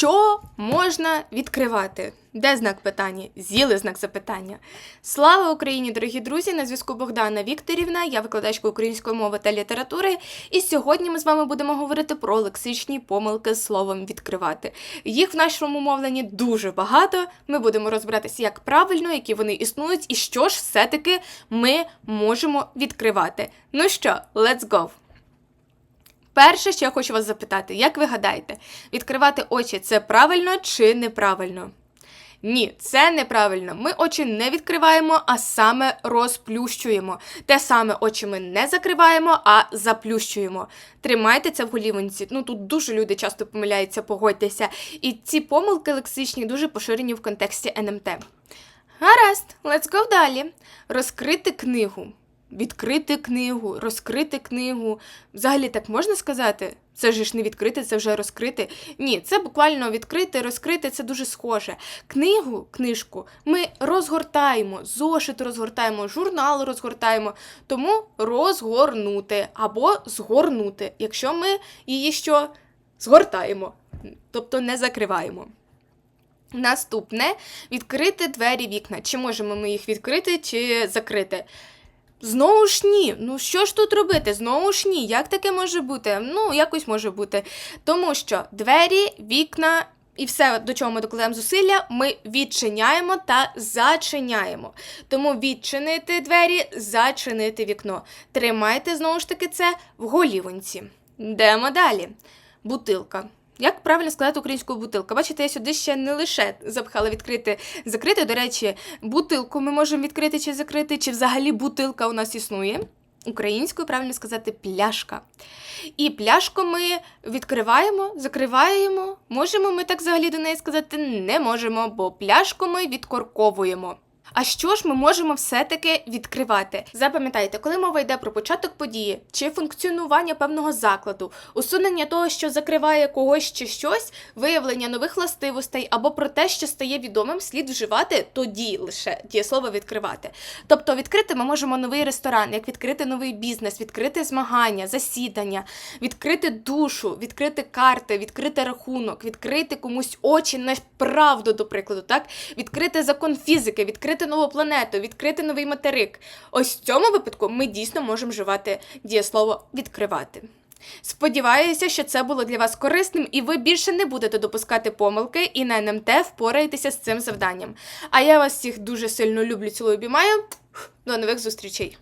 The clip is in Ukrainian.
Що можна відкривати? Де знак питання? З'їли знак запитання. Слава Україні, дорогі друзі! На зв'язку Богдана Вікторівна, я викладачка української мови та літератури. І сьогодні ми з вами будемо говорити про лексичні помилки з словом відкривати. Їх в нашому мовленні дуже багато. Ми будемо розбиратися, як правильно, які вони існують, і що ж все-таки ми можемо відкривати. Ну що, let's go! Перше, що я хочу вас запитати, як ви гадаєте, відкривати очі це правильно чи неправильно? Ні, це неправильно. Ми очі не відкриваємо, а саме розплющуємо. Те саме очі ми не закриваємо, а заплющуємо. Тримайте це в голівонці. Ну тут дуже люди часто помиляються, погодьтеся. І ці помилки лексичні дуже поширені в контексті НМТ. Гаразд, let's go далі. Розкрити книгу. Відкрити книгу, розкрити книгу. Взагалі так можна сказати? Це ж не відкрити, це вже розкрити. Ні, це буквально відкрити, розкрити, це дуже схоже. Книгу, книжку ми розгортаємо, зошит розгортаємо, журнал розгортаємо. Тому розгорнути або згорнути, якщо ми її що згортаємо, тобто не закриваємо. Наступне відкрити двері вікна. Чи можемо ми їх відкрити, чи закрити? Знову ж ні. Ну що ж тут робити? Знову ж ні. Як таке може бути? Ну, якось може бути. Тому що двері, вікна. І все, до чого ми докладаємо зусилля, ми відчиняємо та зачиняємо. Тому відчинити двері, зачинити вікно. Тримайте знову ж таки це в голівонці. Йдемо далі. Бутилка. Як правильно сказати українською бутилка? Бачите, я сюди ще не лише запхала відкрити, закрити. До речі, бутилку ми можемо відкрити чи закрити, чи взагалі бутилка у нас існує. Українською правильно сказати пляшка. І пляшку ми відкриваємо, закриваємо. Можемо ми так взагалі до неї сказати не можемо, бо пляшку ми відкорковуємо. А що ж ми можемо все-таки відкривати? Запам'ятайте, коли мова йде про початок події чи функціонування певного закладу, усунення того, що закриває когось чи щось, виявлення нових властивостей або про те, що стає відомим, слід вживати тоді лише дієслово відкривати. Тобто відкрити ми можемо новий ресторан, як відкрити новий бізнес, відкрити змагання, засідання, відкрити душу, відкрити карти, відкрити рахунок, відкрити комусь очі на правду, до прикладу, так відкрити закон фізики, відкрити нову планету, відкрити новий материк. Ось в цьому випадку ми дійсно можемо вживати дієслово відкривати. Сподіваюся, що це було для вас корисним, і ви більше не будете допускати помилки і на НМТ впораєтеся з цим завданням. А я вас всіх дуже сильно люблю, цілую обіймаю. До нових зустрічей!